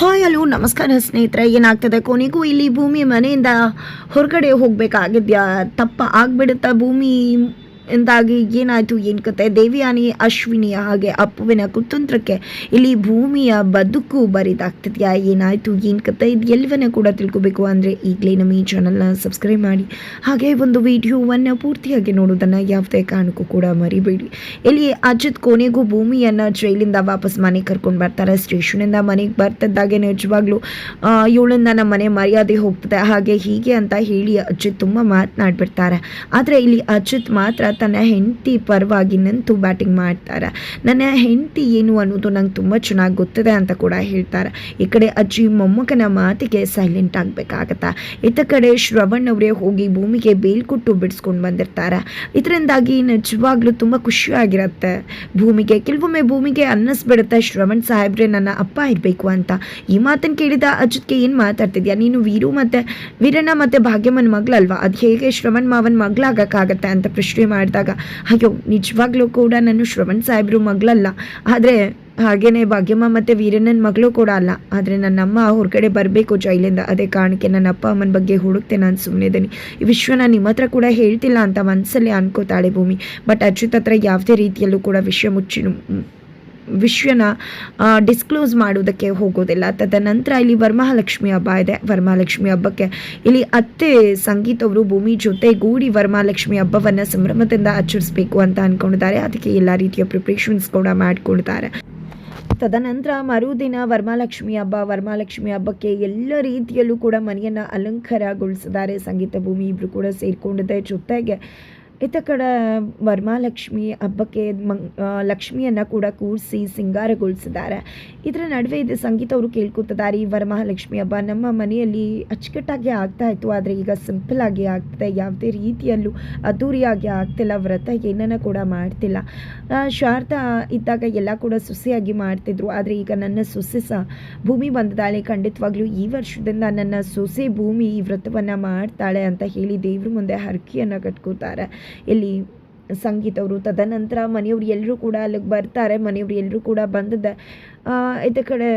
Hi hello ನಮಸ್ಕಾರ ಸ್ನೇಹಿತರೆ ಏನಾಗ್ತದೆ? ಕೊನೆಗೂ ಇಲ್ಲಿ ಭೂಮಿ ಮನೆಯಿಂದ ಹೊರಗಡೆ ಹೋಗಬೇಕಾಗಿದ್ಯಾ? ತಪ್ಪ ಆಗ್ಬಿಡುತ್ತಾ ಭೂಮಿ? ಎಂದಾಗಿ ಏನಾಯಿತು, ಏನು ಕತೆ? ದೇವಿಯಾನಿ ಅಶ್ವಿನಿಯ ಹಾಗೆ ಅಪ್ಪುವಿನ ಕುತಂತ್ರಕ್ಕೆ ಇಲ್ಲಿ ಭೂಮಿಯ ಬದುಕು ಬರಿದಾಗ್ತಿದೆಯಾ? ಏನಾಯಿತು, ಏನು ಕತೆ? ಇದು ಎಲ್ಲವನ್ನ ಕೂಡ ತಿಳ್ಕೊಬೇಕು ಅಂದರೆ ಈಗಲೇ ನಮ್ಮ ಈ ಚಾನಲ್ನ ಸಬ್ಸ್ಕ್ರೈಬ್ ಮಾಡಿ. ಹಾಗೆ ಒಂದು ವಿಡಿಯೋವನ್ನು ಪೂರ್ತಿಯಾಗಿ ನೋಡೋದನ್ನು ಯಾವುದೇ ಕಾರಣಕ್ಕೂ ಕೂಡ ಮರಿಬೇಡಿ. ಇಲ್ಲಿ ಅಜಿತ್ ಕೊನೆಗೂ ಭೂಮಿಯನ್ನು ಜೈಲಿಂದ ವಾಪಸ್ ಮನೆಗೆ ಕರ್ಕೊಂಡು ಬರ್ತಾರೆ. ಸ್ಟೇಷನಿಂದ ಮನೆಗೆ ಬರ್ತಿದ್ದಾಗೆ ನಿಜವಾಗ್ಲೂ ಇವಳಿಂದ ನಮ್ಮ ಮನೆ ಮರ್ಯಾದೆ ಹೋಗ್ತದೆ. ಹಾಗೆ ಹೀಗೆ ಅಂತ ಹೇಳಿ ಅಜಿತ್ ತುಂಬ ಮಾತನಾಡ್ಬಿಡ್ತಾರೆ. ಆದರೆ ಇಲ್ಲಿ ಅಜಿತ್ ಮಾತ್ರ ತನ್ನ ಹೆಂಡತಿ ಪರವಾಗಿ ನಿಂತು ಬ್ಯಾಟಿಂಗ್ ಮಾಡ್ತಾರೆ. ನನ್ನ ಹೆಂಡತಿ ಏನು ಅನ್ನೋದು ನಂಗೆ ತುಂಬ ಚೆನ್ನಾಗಿ ಗೊತ್ತಿದೆ ಅಂತ ಕೂಡ ಹೇಳ್ತಾರೆ. ಈ ಕಡೆ ಅಜ್ಜಿ ಮೊಮ್ಮಗನ ಮಾತಿಗೆ ಸೈಲೆಂಟ್ ಆಗಬೇಕಾಗತ್ತಾ. ಇತ್ತ ಕಡೆ ಶ್ರವಣ್ ಅವರೇ ಹೋಗಿ ಭೂಮಿಗೆ ಬೇಲ್ಕೊಟ್ಟು ಬಿಡಿಸ್ಕೊಂಡು ಬಂದಿರ್ತಾರೆ. ಇದರಿಂದಾಗಿ ನಿಜವಾಗ್ಲೂ ತುಂಬ ಖುಷಿಯಾಗಿರುತ್ತೆ ಭೂಮಿಗೆ, ಕೆಲವೊಮ್ಮೆ ಭೂಮಿಗೆ ಅನ್ನಿಸ್ಬಿಡುತ್ತೆ, ಶ್ರವಣ್ ಸಾಹೇಬ್ರೆ ನನ್ನ ಅಪ್ಪ ಇರಬೇಕು ಅಂತ. ಈ ಮಾತನ್ನು ಕೇಳಿದ ಅಜ್ಜಿಗೆ ಏನು ಮಾತಾಡ್ತಿದ್ಯಾ? ನೀನು ವೀರು ಮತ್ತು ವೀರಣ್ಣ ಮತ್ತು ಭಾಗ್ಯಮ್ಮನ ಮಗಳಲ್ವಾ? ಅದು ಹೇಗೆ ಶ್ರವಣ್ ಮಾವನ ಮಗಳಾಗಕ್ಕಾಗತ್ತೆ ಅಂತ ಪ್ರಶ್ನೆ ಮಾಡಿದಾಗ ಅಯ್ಯೋ ನಿಜವಾಗ್ಲೂ ಕೂಡ ನಾನು ಶ್ರವಣ್ ಸಾಹೇಬ್ರು ಮಗಳಲ್ಲ. ಆದರೆ ಹಾಗೇನೆ ಭಾಗ್ಯಮ್ಮ ಮತ್ತು ವೀರಣ್ಣನ ಮಗಳು ಕೂಡ ಅಲ್ಲ. ಆದರೆ ನನ್ನಮ್ಮ ಹೊರಗಡೆ ಬರಬೇಕು ಜೈಲಿಂದ. ಅದೇ ಕಾರಣಕ್ಕೆ ನನ್ನ ಅಪ್ಪ ಅಮ್ಮನ ಬಗ್ಗೆ ಹುಡುಕ್ತೆ ನಾನು ಸುಮ್ಮನೆ ಇದ್ದೀನಿ. ಈ ವಿಶ್ವನ ನಿಮ್ಮ ಹತ್ರ ಕೂಡ ಹೇಳ್ತಿಲ್ಲ ಅಂತ ಮನಸ್ಸಲ್ಲಿ ಅನ್ಕೋತಾಳೆ ಭೂಮಿ. ಬಟ್ ಅಚ್ಯುತ್ ಹತ್ರ ಯಾವುದೇ ರೀತಿಯಲ್ಲೂ ಕೂಡ ವಿಷಯ ಮುಚ್ಚಿ ವಿಷಯನ ಡಿಸ್ಕ್ಲೋಸ್ ಮಾಡೋದಕ್ಕೆ ಹೋಗೋದಿಲ್ಲ. ತದನಂತರ ಇಲ್ಲಿ ವರಮಹಾಲಕ್ಷ್ಮಿ ಹಬ್ಬ ಇದೆ. ವರಮಹಾಲಕ್ಷ್ಮಿ ಹಬ್ಬಕ್ಕೆ ಇಲ್ಲಿ ಅತ್ತೆ ಸಂಗೀತ ಅವರು ಭೂಮಿ ಜೊತೆಗೂಡಿ ವರಮಹಾಲಕ್ಷ್ಮಿ ಹಬ್ಬವನ್ನು ಸಂಭ್ರಮದಿಂದ ಆಚರಿಸಬೇಕು ಅಂತ ಅಂದ್ಕೊಂಡಿದ್ದಾರೆ ಅದಕ್ಕೆ ಎಲ್ಲ ರೀತಿಯ ಪ್ರಿಪ್ರೇಷನ್ಸ್ ಕೂಡ ಮಾಡಿಕೊಳ್ತಾರೆ ತದನಂತರ ಮರುದಿನ ವರಮಹಾಲಕ್ಷ್ಮಿ ಹಬ್ಬ. ವರಮಹಾಲಕ್ಷ್ಮಿ ಹಬ್ಬಕ್ಕೆ ಎಲ್ಲ ರೀತಿಯಲ್ಲೂ ಕೂಡ ಮನೆಯನ್ನು ಅಲಂಕಾರಗೊಳಿಸಿದ್ದಾರೆ. ಸಂಗೀತ ಭೂಮಿ ಇಬ್ಬರು ಕೂಡ ಸೇರಿಕೊಂಡಿದೆ. ಜೊತೆಗೆ ಇತ್ತ ಕಡೆ ವರಮಹಾಲಕ್ಷ್ಮಿ ಹಬ್ಬಕ್ಕೆ ಮಂಗ್ ಲಕ್ಷ್ಮಿಯನ್ನು ಕೂಡ ಕೂರಿಸಿ ಸಿಂಗಾರಗೊಳಿಸಿದ್ದಾರೆ. ಇದರ ನಡುವೆ ಇದು ಸಂಗೀತ ಅವರು ಕೇಳ್ಕೊತಿದ್ದಾರೆ ಈ ವರಮಹಾಲಕ್ಷ್ಮಿ ಹಬ್ಬ ನಮ್ಮ ಮನೆಯಲ್ಲಿ ಅಚ್ಚುಕಟ್ಟಾಗಿ ಆಗ್ತಾ ಇತ್ತು, ಆದರೆ ಈಗ ಸಿಂಪಲ್ ಆಗಿ ಆಗ್ತದೆ, ಯಾವುದೇ ರೀತಿಯಲ್ಲೂ ಅದ್ದೂರಿಯಾಗಿ ಆಗ್ತಿಲ್ಲ, ವ್ರತ ಏನನ್ನ ಕೂಡ ಮಾಡ್ತಿಲ್ಲ. ಶಾರ್ತ ಇದ್ದಾಗ ಎಲ್ಲ ಕೂಡ ಸುಸಿಯಾಗಿ ಮಾಡ್ತಿದ್ರು, ಆದರೆ ಈಗ ನನ್ನ ಸೊಸೆ ಸಹ ಭೂಮಿ ಬಂದಿದ್ದಾಳೆ ಖಂಡಿತವಾಗ್ಲೂ ಈ ವರ್ಷದಿಂದ ನನ್ನ ಸೊಸೆ ಭೂಮಿ ಈ ವ್ರತವನ್ನು ಮಾಡ್ತಾಳೆ ಅಂತ ಹೇಳಿ ದೇವ್ರ ಮುಂದೆ ಹರಕೆಯನ್ನು ಕಟ್ಕೋತಾರೆ. ಇಲ್ಲಿ ಸಂಗೀತ ಅವರು ತದನಂತರ ಮನೆಯವ್ರು ಎಲ್ಲರೂ ಕೂಡ ಅಲ್ಲಿಗೆ ಬರ್ತಾರೆ ಮನೆಯವ್ರು ಎಲ್ಲರೂ ಕೂಡ ಬಂದಿದ್ದ ಆ, ಕಡೆ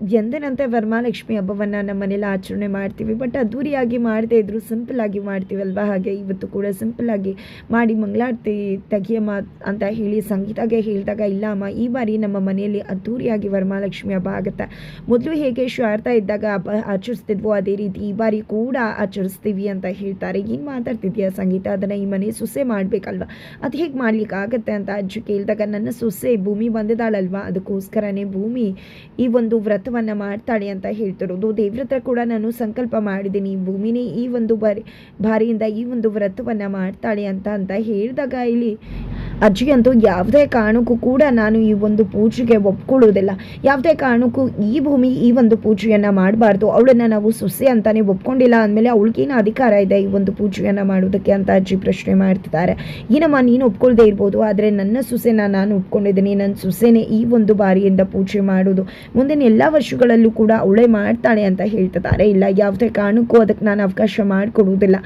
ಎಂದಿನಂತೆ ವರಮಹಾಲಕ್ಷ್ಮಿ ಹಬ್ಬವನ್ನು ನಮ್ಮ ಮನೇಲಿ ಆಚರಣೆ ಮಾಡ್ತೀವಿ. ಬಟ್ ಅದ್ದೂರಿಯಾಗಿ ಮಾಡದೇ ಇದ್ದರೂ ಸಿಂಪಲ್ ಆಗಿ ಮಾಡ್ತೀವಲ್ವ? ಹಾಗೆ ಇವತ್ತು ಕೂಡ ಸಿಂಪಲ್ ಆಗಿ ಮಾಡಿ ಮಂಗಳಾರತಿ ತೆಗಿಯಮ್ಮ ಅಂತ ಹೇಳಿ ಸಂಗೀತಾಗೆ ಹೇಳಿದಾಗ, ಇಲ್ಲ ಅಮ್ಮ, ಈ ಬಾರಿ ನಮ್ಮ ಮನೆಯಲ್ಲಿ ಅದ್ದೂರಿಯಾಗಿ ವರಮಹಾಲಕ್ಷ್ಮಿ ಹಬ್ಬ ಆಗುತ್ತೆ. ಮೊದಲು ಹೇಗೆ ಶಾರ್ಥ ಇದ್ದಾಗ ಹಬ್ಬ ಆಚರಿಸ್ತಿದ್ವೋ ಅದೇ ರೀತಿ ಈ ಬಾರಿ ಕೂಡ ಆಚರಿಸ್ತೀವಿ ಅಂತ ಹೇಳ್ತಾರೆ. ಏನು ಮಾತಾಡ್ತಿದ್ಯಾ ಸಂಗೀತ? ಅದನ್ನು ಈ ಮನೆ ಸೊಸೆ ಮಾಡಬೇಕಲ್ವ? ಅದು ಹೇಗೆ ಮಾಡ್ಲಿಕ್ಕೆ ಆಗುತ್ತೆ ಅಂತ ಅಜ್ಜಿ ಕೇಳಿದಾಗ, ನನ್ನ ಸೊಸೆ ಭೂಮಿ ಬಂದಿದ್ದಾಳಲ್ವಾ? ಅದಕ್ಕೋಸ್ಕರನೇ ಭೂಮಿ ಈ ಒಂದು ವ್ರತವನ್ನು ಮಾಡ್ತಾಳೆ ಅಂತ ಹೇಳ್ತಿರೋದು. ದೇವ್ರ ಹತ್ರ ಕೂಡ ನಾನು ಸಂಕಲ್ಪ ಮಾಡಿದ್ದೀನಿ. ಭೂಮಿನೇ ಈ ಒಂದು ಬಾರಿ ಬಾರಿಯಿಂದ ಈ ಒಂದು ವ್ರತವನ್ನ ಮಾಡ್ತಾಳೆ ಅಂತ ಅಂತ ಹೇಳಿದಾಗ ಇಲ್ಲಿ ಅಜ್ಜಿ ಅಂತೂ ಯಾವುದೇ ಕಾರಣಕ್ಕೂ ಕೂಡ ನಾನು ಈ ಒಂದು ಪೂಜೆಗೆ ಒಪ್ಕೊಳ್ಳೋದಿಲ್ಲ ಯಾವುದೇ ಕಾರಣಕ್ಕೂ ಈ ಭೂಮಿ ಈ ಒಂದು ಪೂಜೆಯನ್ನು ಮಾಡಬಾರ್ದು. ಅವಳನ್ನು ನಾವು ಸೊಸೆ ಅಂತಾನೆ ಒಪ್ಕೊಂಡಿಲ್ಲ. ಅಂದಮೇಲೆ ಅವಳಿಗೇನು ಅಧಿಕಾರ ಇದೆ ಈ ಒಂದು ಪೂಜೆಯನ್ನು ಮಾಡೋದಕ್ಕೆ ಅಂತ ಅಜ್ಜಿ ಪ್ರಶ್ನೆ ಮಾಡ್ತಿದ್ದಾರೆ. ಏನಮ್ಮ, ನೀನು ಒಪ್ಕೊಳ್ಳದೆ ಇರ್ಬೋದು, ಆದರೆ ನನ್ನ ಸೊಸೆನ ನಾನು ಒಪ್ಕೊಂಡಿದ್ದೀನಿ. ನನ್ನ ಸೊಸೆನೇ ಈ ಒಂದು ಬಾರಿಯಿಂದ ಪೂಜೆ ಮಾಡೋದು ಮುಂದಿನ ಎಲ್ಲ ವರ್ಷಗಳಲ್ಲೂ ಕೂಡ ಅವಳೇ ಮಾಡ್ತಾಳೆ ಅಂತ ಹೇಳ್ತಿದ್ದಾರೆ. ಇಲ್ಲ, ಯಾವುದೇ ಕಾರಣಕ್ಕೂ ಅದಕ್ಕೆ ನಾನು ಅವಕಾಶ ಮಾಡಿಕೊಡುವುದಿಲ್ಲ.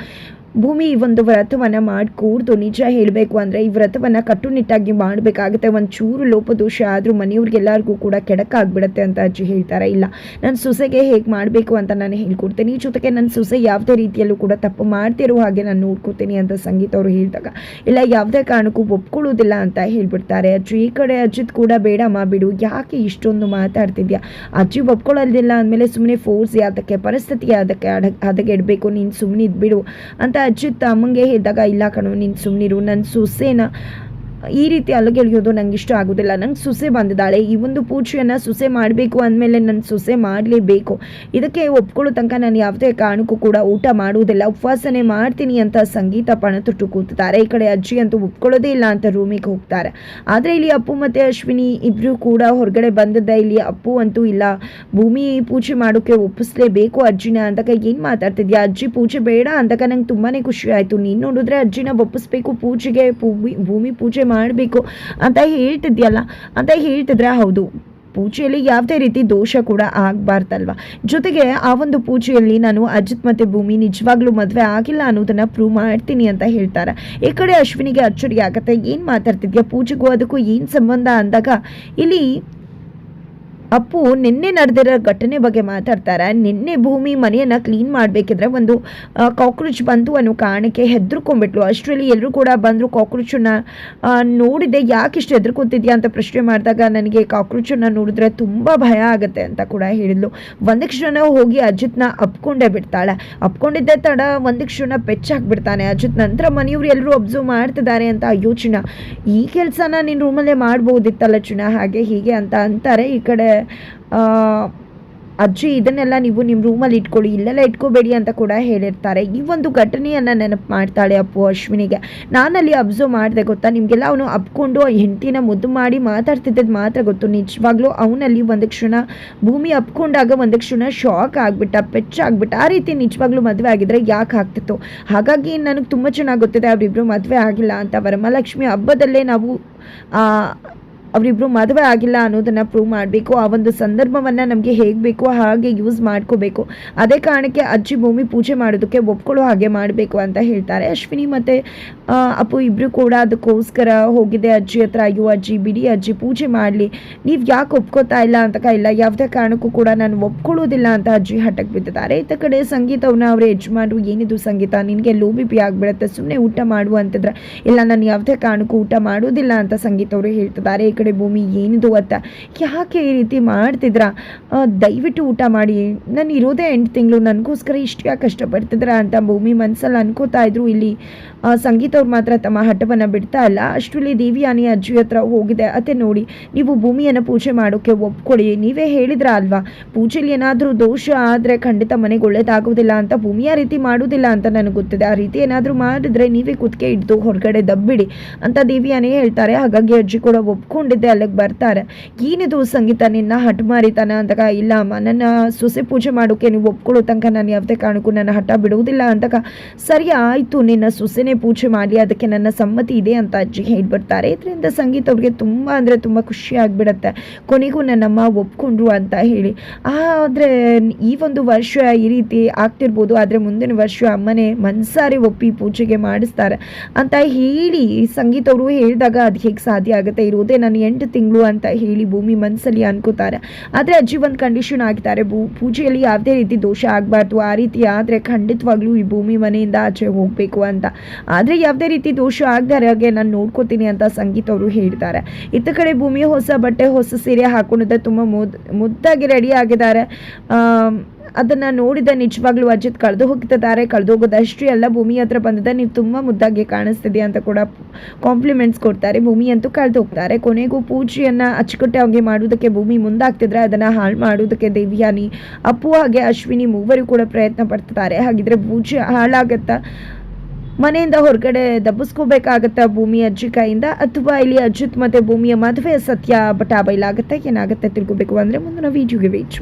ಭೂಮಿ ಈ ಒಂದು ವ್ರತವನ್ನು ಮಾಡಿಕೂಡ್ದು ನಿಜ ಹೇಳಬೇಕು ಅಂದರೆ ಈ ವ್ರತವನ್ನು ಕಟ್ಟುನಿಟ್ಟಾಗಿ ಮಾಡಬೇಕಾಗುತ್ತೆ. ಒಂದು ಚೂರು ಲೋಪದೋಷ ಆದರೂ ಮನೆಯವ್ರಿಗೆಲ್ಲರಿಗೂ ಕೂಡ ಕೆಡಕಾಗ್ಬಿಡುತ್ತೆ ಅಂತ ಅಜ್ಜಿ ಹೇಳ್ತಾರೆ? ಇಲ್ಲ. ನನ್ನ ಸೊಸೆಗೆ ಹೇಗೆ ಮಾಡಬೇಕು ಅಂತ ನಾನು ಹೇಳ್ಕೊಡ್ತೀನಿ. ಜೊತೆಗೆ ನನ್ನ ಸೊಸೆ ಯಾವುದೇ ರೀತಿಯಲ್ಲೂ ಕೂಡ ತಪ್ಪು ಮಾಡ್ತಿರೋ ಹಾಗೆ ನಾನು ನೋಡ್ಕೋತೀನಿ ಅಂತ ಸಂಗೀತ ಅವರು ಹೇಳಿದಾಗ. ಇಲ್ಲ, ಯಾವುದೇ ಕಾರಣಕ್ಕೂ ಒಪ್ಕೊಳ್ಳೋದಿಲ್ಲ ಅಂತ ಹೇಳ್ಬಿಡ್ತಾರೆ. ಅಜ್ಜಿ, ಈ ಕಡೆ ಅಜ್ಜಿದ್ ಕೂಡ ಬೇಡಮ್ಮ ಬಿಡು. ಯಾಕೆ ಇಷ್ಟೊಂದು ಮಾತಾಡ್ತಿದ್ಯಾ? ಅಜ್ಜಿ ಒಪ್ಕೊಳ್ಳೋದಿಲ್ಲ ಅಂದಮೇಲೆ ಸುಮ್ಮನೆ ಫೋರ್ಸ್ ಯಾತಕ್ಕೆ, ಪರಿಸ್ಥಿತಿ ಅದಕ್ಕೆ ಅಡ ಹದಗೆಡಬೇಕು? ನೀನು ಸುಮ್ಮನೆ ಇದ್ಬಿಡು ಅಂತ ಅಜ್ಜಿತ್ ಮುಂಗೆ ಹೇಳಿದಾಗ ಇಲ್ಲ ಕಣು ನೀನು ಸುಮ್ಮನಿರು ನನ್ನ ಸೊಸೆನ ಈ ರೀತಿ ಅಲಗೆಳೆಯೋದು ನಂಗೆ ಇಷ್ಟ ಆಗೋದಿಲ್ಲ. ನಂಗೆ ಸೊಸೆ ಬಂದಿದ್ದಾಳೆ. ಈ ಒಂದು ಪೂಜೆಯನ್ನು ಸೊಸೆ ಮಾಡಬೇಕು ಅಂದಮೇಲೆ ನನ್ನ ಸೊಸೆ ಮಾಡಲೇಬೇಕು. ಇದಕ್ಕೆ ಒಪ್ಕೊಳ್ಳೋ ತನಕ ನಾನು ಯಾವುದೇ ಕಾರಣಕ್ಕೂ ಕೂಡ ಊಟ ಮಾಡುವುದಿಲ್ಲ. ಉಪವಾಸನೆ ಮಾಡ್ತೀನಿ ಅಂತ ಸಂಗೀತ ಪಣ ತೊಟ್ಟು ಕೂತಿದ್ದಾರೆ. ಈ ಕಡೆ ಅಜ್ಜಿ ಅಂತೂ ಒಪ್ಕೊಳ್ಳೋದೇ ಇಲ್ಲ ಅಂತ ರೂಮಿಗೆ ಹೋಗ್ತಾರೆ. ಆದರೆ ಇಲ್ಲಿ ಅಪ್ಪು ಮತ್ತು ಅಶ್ವಿನಿ ಇಬ್ಬರು ಕೂಡ ಹೊರಗಡೆ ಬಂದಿದ್ದ ಇಲ್ಲಿ ಅಪ್ಪು ಅಂತೂ ಇಲ್ಲ. ಭೂಮಿ ಪೂಜೆ ಮಾಡೋಕ್ಕೆ ಒಪ್ಪಿಸ್ಲೇಬೇಕು ಅಜ್ಜಿನ ಅಂತಕ. ಏನು ಮಾತಾಡ್ತಿದ್ಯಾ? ಅಜ್ಜಿ ಪೂಜೆ ಬೇಡ ಅಂತಕ ನಂಗೆ ತುಂಬಾ ಖುಷಿ ಆಯಿತು. ನೀನು ನೋಡಿದ್ರೆ ಅಜ್ಜಿನ ಒಪ್ಪಿಸ್ಬೇಕು ಪೂಜೆಗೆ. ಭೂಮಿ ಭೂಮಿ ಪೂಜೆ ಮಾಡಬೇಕು ಅಂತ ಹೇಳ್ತಿದ್ಯಲ್ಲ? ಅಂತ ಹೇಳ್ತಿದ್ರೆ ಹೌದು. ಪೂಜೆಯಲ್ಲಿ ಯಾವುದೇ ರೀತಿ ದೋಷ ಕೂಡ ಆಗಬಾರ್ದಲ್ವ? ಜೊತೆಗೆ ಆ ಒಂದು ಪೂಜೆಯಲ್ಲಿ ನಾನು ಅಜಿತ್ ಮತ್ತು ಭೂಮಿ ನಿಜವಾಗ್ಲೂ ಮದುವೆ ಆಗಿಲ್ಲ ಅನ್ನೋದನ್ನು ಪ್ರೂವ್ ಮಾಡ್ತೀನಿ ಅಂತ ಹೇಳ್ತಾರೆ. ಈ ಕಡೆ ಅಶ್ವಿನಿಗೆ ಅಚ್ಚರಿ ಆಗತ್ತೆ ಏನು ಮಾತಾಡ್ತಿದ್ಯಾ? ಪೂಜೆಗೂ ಅದಕ್ಕೂ ಏನು ಸಂಬಂಧ ಅಂದಾಗ ಇಲ್ಲಿ ಅಪ್ಪು ನಿನ್ನೆ ನಡೆದಿರೋ ಘಟನೆ ಬಗ್ಗೆ ಮಾತಾಡ್ತಾರೆ. ನಿನ್ನೆ ಭೂಮಿ ಮನೆಯನ್ನು ಕ್ಲೀನ್ ಮಾಡಬೇಕಿದ್ರೆ ಒಂದು ಕಾಕ್ರೋಚ್ ಬಂತು ಅನ್ನೋ ಕಾರಣಕ್ಕೆ ಹೆದರ್ಕೊಂಡ್ಬಿಟ್ಲು. ಅಷ್ಟರಲ್ಲಿ ಎಲ್ಲರೂ ಕೂಡ ಬಂದರು ಕಾಕ್ರೋಚನ್ನು ನೋಡಿದೆ. ಯಾಕೆ ಇಷ್ಟು ಹೆದರ್ಕೊತಿದ್ಯಾ ಅಂತ ಪ್ರಶ್ನೆ ಮಾಡಿದಾಗ ನನಗೆ ಕಾಕ್ರೋಚನ್ನ ನೋಡಿದ್ರೆ ತುಂಬ ಭಯ ಆಗುತ್ತೆ ಅಂತ ಕೂಡ ಹೇಳಿದ್ಲು. ಒಂದು ಕ್ಷಣ ಹೋಗಿ ಅಜಿತ್ನ ಅಪ್ಕೊಂಡೇ ಬಿಡ್ತಾಳೆ. ಅಪ್ಕೊಂಡಿದ್ದೆ ತಡ ಒಂದು ಕ್ಷಣ ಪೆಚ್ಚಾಕ್ಬಿಡ್ತಾನೆ ಅಜಿತ್ ನಂತರ ಮನೆಯವರು ಎಲ್ಲರೂ ಅಬ್ಸರ್ವ್ ಮಾಡ್ತಿದ್ದಾರೆ ಅಂತ ಯೋಚನೆ. ಈ ಕೆಲಸನ ನಿನ್ನ ರೂಮಲ್ಲೇ ಮಾಡ್ಬೋದಿತ್ತಲ್ಲ ಚುನಾ? ಹಾಗೆ ಹೀಗೆ ಅಂತ ಅಂತಾರೆ ಈ ಕಡೆ ಅಜ್ಜಿ, ಇದನ್ನೆಲ್ಲ ನೀವು ನಿಮ್ಮ ರೂಮಲ್ಲಿ ಇಟ್ಕೊಳ್ಳಿ. ಇಲ್ಲೆಲ್ಲ ಇಟ್ಕೋಬೇಡಿ ಅಂತ ಕೂಡ ಹೇಳಿರ್ತಾರೆ. ಈ ಒಂದು ಘಟನೆಯನ್ನು ನೆನಪು ಮಾಡ್ತಾಳೆ ಅಪ್ಪು ಅಶ್ವಿನಿಗೆ. ನಾನಲ್ಲಿ ಅಬ್ಸರ್ವ್ ಮಾಡಿದೆ ಗೊತ್ತಾ? ನಿಮಗೆಲ್ಲ ಅವನು ಅಪ್ಕೊಂಡು ಹೆಂಡತಿನ ಮುದ್ದು ಮಾಡಿ ಮಾತಾಡ್ತಿದ್ದದ್ದು ಮಾತ್ರ ಗೊತ್ತು. ನಿಜವಾಗ್ಲೂ ಅವನಲ್ಲಿ ಒಂದು ಕ್ಷಣ, ಭೂಮಿ ಅಪ್ಕೊಂಡಾಗ ಒಂದು ಕ್ಷಣ ಶಾಕ್ ಆಗಿಬಿಟ್ಟ ಪೆಚ್ಚಾಗ್ಬಿಟ್ಟ ಆ ರೀತಿ ನಿಜವಾಗ್ಲೂ ಮದುವೆ ಆಗಿದ್ರೆ ಯಾಕೆ ಆಗ್ತಿತ್ತು? ಹಾಗಾಗಿ ನನಗೆ ತುಂಬ ಚೆನ್ನಾಗಿ ಗೊತ್ತಿದೆ ಅವರಿಬ್ಬರು ಮದುವೆ ಆಗಿಲ್ಲ ಅಂತ. ವರಮಹಾಲಕ್ಷ್ಮಿ ಹಬ್ಬದಲ್ಲೇ ನಾವು ಆ, ಅವರಿಬ್ಬರು ಮದುವೆ ಆಗಿಲ್ಲ ಅನ್ನೋದನ್ನು ಪ್ರೂವ್ ಮಾಡಬೇಕು. ಆ ಒಂದು ಸಂದರ್ಭವನ್ನು ನಮಗೆ ಹೇಗೆ ಬೇಕೋ ಹಾಗೆ ಯೂಸ್ ಮಾಡ್ಕೋಬೇಕು. ಅದೇ ಕಾರಣಕ್ಕೆ ಅಜ್ಜಿ ಭೂಮಿ ಪೂಜೆ ಮಾಡೋದಕ್ಕೆ ಒಪ್ಕೊಳ್ಳೋ ಹಾಗೆ ಮಾಡಬೇಕು ಅಂತ ಹೇಳ್ತಾರೆ. ಅಶ್ವಿನಿ ಮತ್ತು ಅಪ್ಪು ಇಬ್ಬರು ಕೂಡ ಅದಕ್ಕೋಸ್ಕರ ಹೋಗಿದೆ. ಅಜ್ಜಿ ಹತ್ರ ಅಯ್ಯೋ ಅಜ್ಜಿ ಬಿಡಿ ಅಜ್ಜಿ ಪೂಜೆ ಮಾಡಲಿ. ನೀವು ಯಾಕೆ ಒಪ್ಕೋತಾ ಇಲ್ಲ ಅಂತ ಇಲ್ಲ ಯಾವುದೇ ಕಾರಣಕ್ಕೂ ಕೂಡ ನಾನು ಒಪ್ಕೊಳ್ಳೋದಿಲ್ಲ ಅಂತ ಅಜ್ಜಿ ಹಠಕ್ಕೆ ಬಿದ್ದಿದ್ದಾರೆ. ಇತ್ತ ಕಡೆ ಸಂಗೀತವನ್ನ ಅವರ ಯಜಮಾನರು ಏನಿದು ಸಂಗೀತ? ನಿನಗೆ ಲೋ ಬಿ ಪಿ ಆಗಿಬಿಡುತ್ತೆ. ಸುಮ್ಮನೆ ಊಟ ಮಾಡು ಅಂತಿದ್ರೆ ಇಲ್ಲ ನಾನು ಯಾವುದೇ ಕಾರಣಕ್ಕೂ ಊಟ ಮಾಡೋದಿಲ್ಲ ಅಂತ ಸಂಗೀತ ಅವರು ಹೇಳ್ತಿದ್ದಾರೆ. ಕಡೆ ಭೂಮಿ ಏನಿದು ಅಂತ ಯಾಕೆ ಈ ರೀತಿ ಮಾಡ್ತಿದ್ರ? ದಯವಿಟ್ಟು ಊಟ ಮಾಡಿ. ನಾನು ಇರೋದೇ ಎಂಟು ತಿಂಗಳು, ನನಗೋಸ್ಕರ ಇಷ್ಟು ಯಾಕೆ ಕಷ್ಟಪಡ್ತಿದ್ರ ಅಂತ ಭೂಮಿ ಮನಸ್ಸಲ್ಲಿ ಅನ್ಕೋತಾ ಇದ್ರು ಇಲ್ಲಿ. ಸಂಗೀತ ಅವ್ರು ಮಾತ್ರ ತಮ್ಮ ಹಠವನ್ನು ಬಿಡ್ತಾ ಇಲ್ಲ. ಅಷ್ಟರಲ್ಲಿ ದೇವಿಯಾನಿ ಅಜ್ಜಿ ಹತ್ರ ಹೋಗಿದೆ. ಅತ್ತೆ ನೋಡಿ, ನೀವು ಭೂಮಿಯನ್ನು ಪೂಜೆ ಮಾಡೋಕ್ಕೆ ಒಪ್ಕೊಳ್ಳಿ ನೀವೇ ಹೇಳಿದ್ರ ಅಲ್ವಾ? ಪೂಜೆಲಿ ಏನಾದರೂ ದೋಷ ಆದರೆ ಖಂಡಿತ ಮನೆಗೆ ಒಳ್ಳೇದಾಗೋದಿಲ್ಲ ಅಂತ ಭೂಮಿ ಆ ರೀತಿ ಮಾಡೋದಿಲ್ಲ ಅಂತ ನನಗೆ ಗೊತ್ತಿದೆ. ಆ ರೀತಿ ಏನಾದರೂ ಮಾಡಿದ್ರೆ ನೀವೇ ಕುತ್ತಿಗೆ ಇಡ್ದು ಹೊರಗಡೆ ದಬ್ಬಿಡಿ ಅಂತ ದೇವಿಯಾನೇ ಹೇಳ್ತಾರೆ. ಹಾಗಾಗಿ ಅಜ್ಜಿ ಕೂಡ ಅಲ್ಲಿಗೆ ಬರ್ತಾರೆ. ಏನಿದು ಸಂಗೀತ, ನಿನ್ನ ಹಠ ಮಾರಿತಾನ ಅಂತಕ ಇಲ್ಲ ಅಮ್ಮ, ನನ್ನ ಸೊಸೆ ಪೂಜೆ ಮಾಡೋಕೆ ನೀವು ಒಪ್ಕೊಳ್ಳೋ ತನಕ ನಾನು ಯಾವುದೇ ಕಾರಣಕ್ಕೂ ನನ್ನ ಹಠ ಬಿಡುವುದಿಲ್ಲ ಅಂತಕ ಸರಿ ಆಯಿತು, ನಿನ್ನ ಸೊಸೆನೇ ಪೂಜೆ ಮಾಡಿ, ಅದಕ್ಕೆ ನನ್ನ ಸಮ್ಮತಿ ಇದೆ ಅಂತ ಅಜ್ಜಿ ಹೇಳ್ಬಿಡ್ತಾರೆ. ಇದರಿಂದ ಸಂಗೀತ ಅವ್ರಿಗೆ ತುಂಬ ಅಂದರೆ ತುಂಬ ಖುಷಿ ಆಗಿಬಿಡತ್ತೆ. ಕೊನೆಗೂ ನನ್ನಮ್ಮ ಒಪ್ಕೊಂಡ್ರು ಅಂತ ಹೇಳಿ. ಆದರೆ ಈ ಒಂದು ವರ್ಷ ಈ ರೀತಿ ಆಗ್ತಿರ್ಬೋದು, ಆದರೆ ಮುಂದಿನ ವರ್ಷ ಅಮ್ಮನೇ ಮನ್ಸಾರಿ ಒಪ್ಪಿ ಪೂಜೆಗೆ ಮಾಡಿಸ್ತಾರೆ ಅಂತ ಹೇಳಿ ಸಂಗೀತ ಅವರು ಹೇಳಿದಾಗ ಅದು ಹೇಗೆ ಸಾಧ್ಯ ಆಗುತ್ತೆ ಇರುವುದೇ ನಾನು ಎಂಟು ತಿಂಗಳು ಅಂತ ಹೇಳಿ ಭೂಮಿ ಮನಸ್ಸಲ್ಲಿ ಅನ್ಕೋತಾರೆ. ಆದರೆ ಅಜ್ಜಿ ಒಂದು ಕಂಡೀಷನ್ ಆಗ್ತಾರೆ ಭೂ, ಪೂಜೆಯಲ್ಲಿ ಯಾವುದೇ ರೀತಿ ದೋಷ ಆಗಬಾರ್ದು. ಆ ರೀತಿ ಆದರೆ ಖಂಡಿತವಾಗ್ಲೂ ಈ ಭೂಮಿ ಮನೆಯಿಂದ ಆಚೆ ಹೋಗಬೇಕು ಅಂತ. ಆದರೆ ಯಾವುದೇ ರೀತಿ ದೋಷ ಆಗದಾರೆ ಹಾಗೆ ನಾನು ನೋಡ್ಕೋತೀನಿ ಅಂತ ಸಂಗೀತ ಅವರು ಹೇಳ್ತಾರೆ. ಇತ್ತ ಕಡೆ ಭೂಮಿ ಹೊಸ ಬಟ್ಟೆ, ಹೊಸ ಸೀರೆ ಹಾಕೊಂಡಿದ್ದೆ ತುಂಬ ಮುದ್, ಮುದ್ದಾಗಿ ರೆಡಿ ಆಗಿದ್ದಾರೆ. ಅದನ್ನ ನೋಡಿದ ನಿಜವಾಗ್ಲೂ ಅಜಿತ್ ಕಳೆದು ಹೋಗ್ತಿದ್ದಾರೆ ಕಳೆದು ಹೋಗೋದಷ್ಟು ಎಲ್ಲ ಭೂಮಿ ಹತ್ರ ಬಂದಿದ್ದ ನೀವು ತುಂಬಾ ಮುದ್ದಾಗಿ ಕಾಣಿಸ್ತಿದೆ ಅಂತ ಕೂಡ ಕಾಂಪ್ಲಿಮೆಂಟ್ಸ್ ಕೊಡ್ತಾರೆ. ಭೂಮಿ ಅಂತೂ ಕಳೆದು ಹೋಗ್ತಾರೆ. ಕೊನೆಗೂ ಪೂಜೆಯನ್ನ ಅಚ್ಚುಕಟ್ಟಾಗಿ ಮಾಡೋದಕ್ಕೆ ಭೂಮಿ ಮುಂದಾಗ್ತಿದ್ರೆ ಅದನ್ನ ಹಾಳು ಮಾಡೋದಕ್ಕೆ ದೇವಿಯಾನಿ, ಅಪ್ಪು ಹಾಗೆ ಅಶ್ವಿನಿ ಮೂವರು ಕೂಡ ಪ್ರಯತ್ನ ಪಡ್ತಿದ್ದಾರೆ. ಹಾಗಿದ್ರೆ ಪೂಜೆ ಹಾಳಾಗತ್ತ? ಮನೆಯಿಂದ ಹೊರಗಡೆ ದಬ್ಬಿಸ್ಕೋಬೇಕಾಗತ್ತಾ ಭೂಮಿ ಅಜ್ಜಿ ಕೈಯಿಂದ? ಅಥವಾ ಇಲ್ಲಿ ಅಜಿತ್ ಮತ್ತೆ ಭೂಮಿಯ ಮದುವೆ ಸತ್ಯ ಬಟಾ ಬಯಲಾಗತ್ತಾ ಏನಾಗುತ್ತೆ ತಿಳ್ಕೊಬೇಕು ಅಂದ್ರೆ ಮುಂದಿನ ವಿಡಿಯೋಗೆ ವೇಚ್